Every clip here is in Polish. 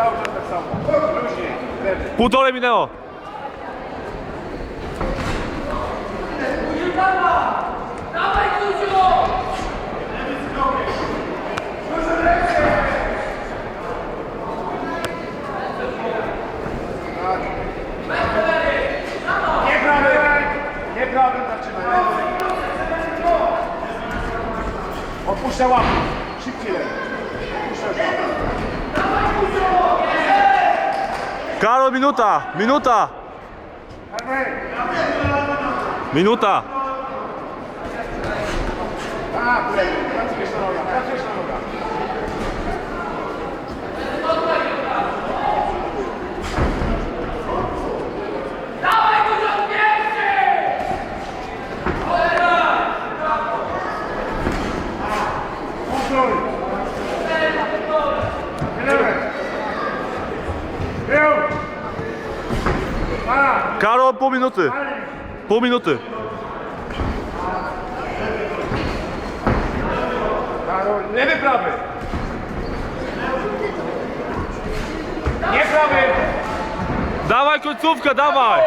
Cały czas tak minęło. Karol, minuta, minuta, Lewy. minuta. Tak, lewy. Pracujesz na nogach, pracujesz na nogach. Kontrol. Lewy. Tył. Para. Karol, pół minuty. Pół minuty. Karol, lewy, prawy. Nie prawy. Dawaj końcówkę, dawaj.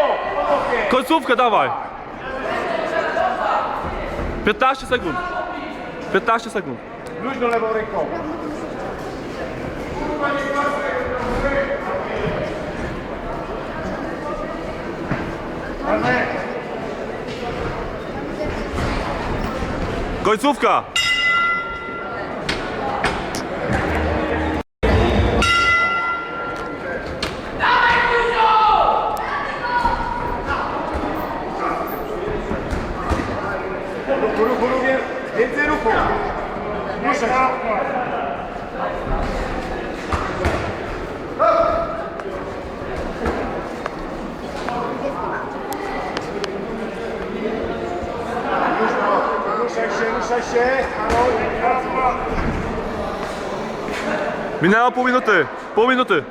Końcówkę, dawaj. 15 sekund. 15 sekund. Luźno lewą ręką. Końcówka. Się, ruszaj się. Minęło pół minuty. Pół minuty.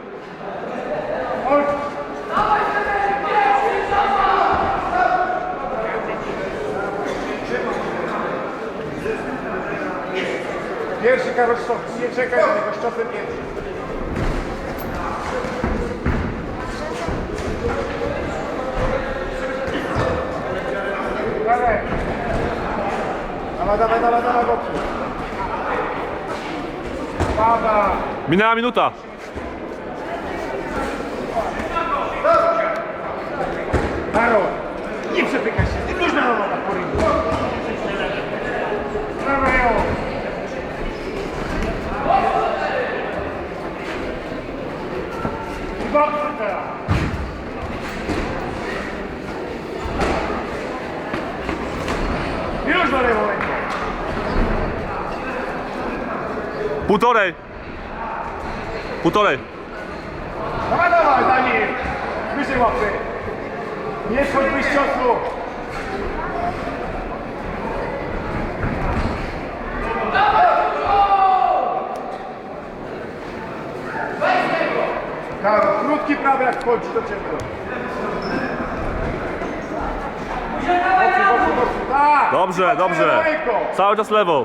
Pierwszy Karol stop, nie czekaj niego, stopy pierwszy. Dawaj, dawaj, dawaj, dawaj. Dawaj. Minęła minuta. Karol, nie przepykaj się, ty luźno na nogach po ringu. Dawaj ją. I boksy teraz. Już na lewą ręką. Półtorej. Półtorej. Dawaj, dawaj, Daniel. Wyżej łapy. Nie schodź z ciosu. Karol, krótki prawy jak wchodzi do ciebie. Dobrze, dobrze. Cały czas lewą.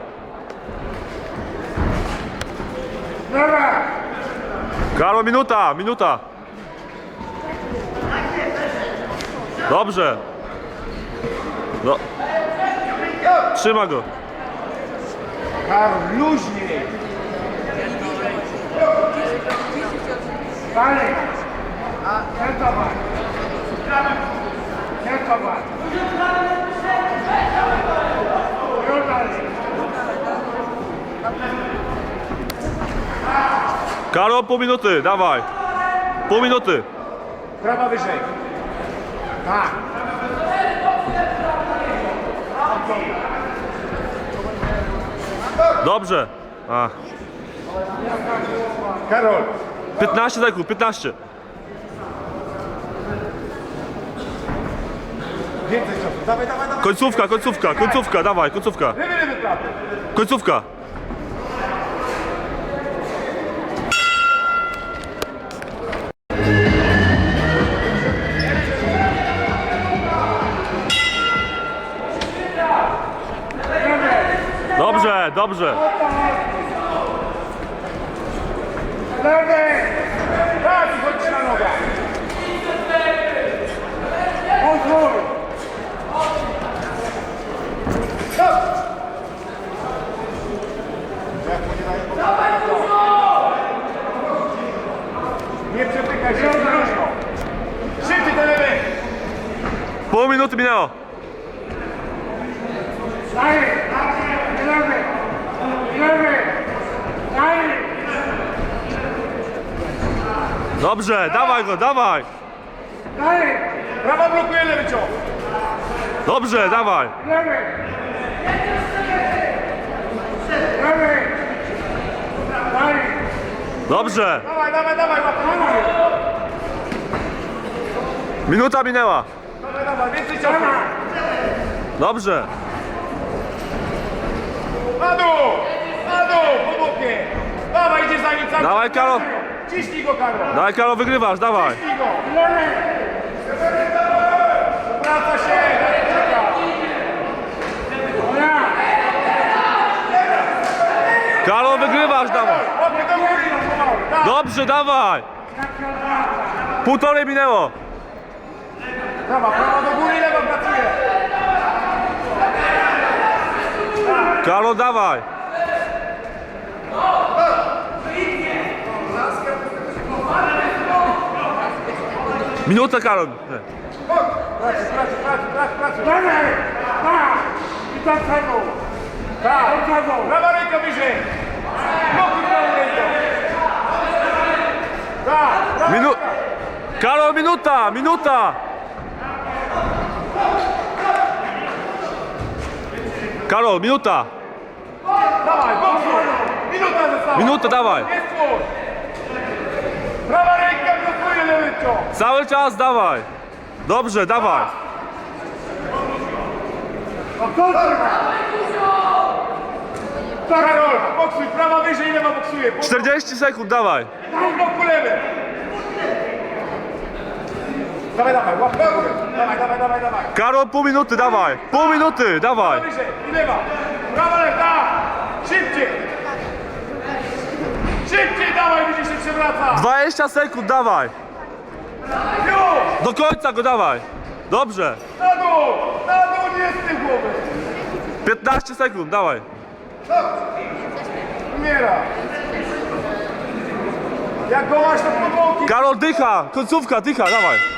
Karol, minuta, minuta. Dobrze. No. Trzyma go. Luźniej. Dalej. Już Karol, pół minuty, dawaj. Pół minuty. Prawa wyżej. Tak. Dobrze. A. Karol. 15 sekund, 15. Więcej czasu. Dawaj, dawaj, dawaj. Końcówka, końcówka, końcówka, dawaj, końcówka. Lewy, lewy, prawy. Końcówka. Dobrze, dobrze. Lewy! Raz, chodźcie na nogę! Pozwól! Nie przepykaj się, odwróć go! Szybciej do lewy! Pół minuty minęło! Dalej! Dobrze, dawaj go, dawaj. Daj! Prawa blokuje lewy ciąg! Dobrze, dawaj. Lewy! Dobrze. Dawaj, dawaj, dawaj! Minuta minęła. Dawaj, dawaj, więcej! Dobrze. Na dół! Na dół! Po bokie! Dawaj, idzie za nim cały Dawaj, czas. Karol. Ciśnij go, Karol! Dawaj, Karol, wygrywasz, dawaj. Ciśnij go! Wraca się! Karol, wygrywasz, dawaj. Łapie do góry! pomału. Tak. Dobrze, dawaj. Półtorej minęło. Prawa, prawa do góry, lewa pracuje! Karol, dawaj. Minuta, Karol. Pracuj! Dawaj! Tak! I tak! Tak! Prawa ręka wyżej! Blokuj prawą ręką! Tak! prawa Minu... Karol, minuta, minuta. Karol, minuta. Dawaj! Minuta została! Minuta, dawaj. Jest! Prawa ręka blokuje lewy ciąg! Cały czas dawaj. Dobrze, dawaj. Karol, boksuj! Prawa wyżej, lewa boksuje! 40 sekund, dawaj. Pół bloku lewy! Dawaj, dawaj, łap! Dawaj, dawaj, dawaj, dawaj! Karol, pół minuty, dawaj. Pół minuty, dawaj. Wyżej i lewa! Prawa, lewa! Szybciej! Szybciej dawaj, będzie się przewraca! 20 sekund, dawaj. Do końca go dawaj. Dobrze. Na dół! Na dół, nie z tyłu głowy! 15 sekund, dawaj. Umiera! Jak go masz, to podłogi! Karol, dycha. Końcówka, dycha, dawaj.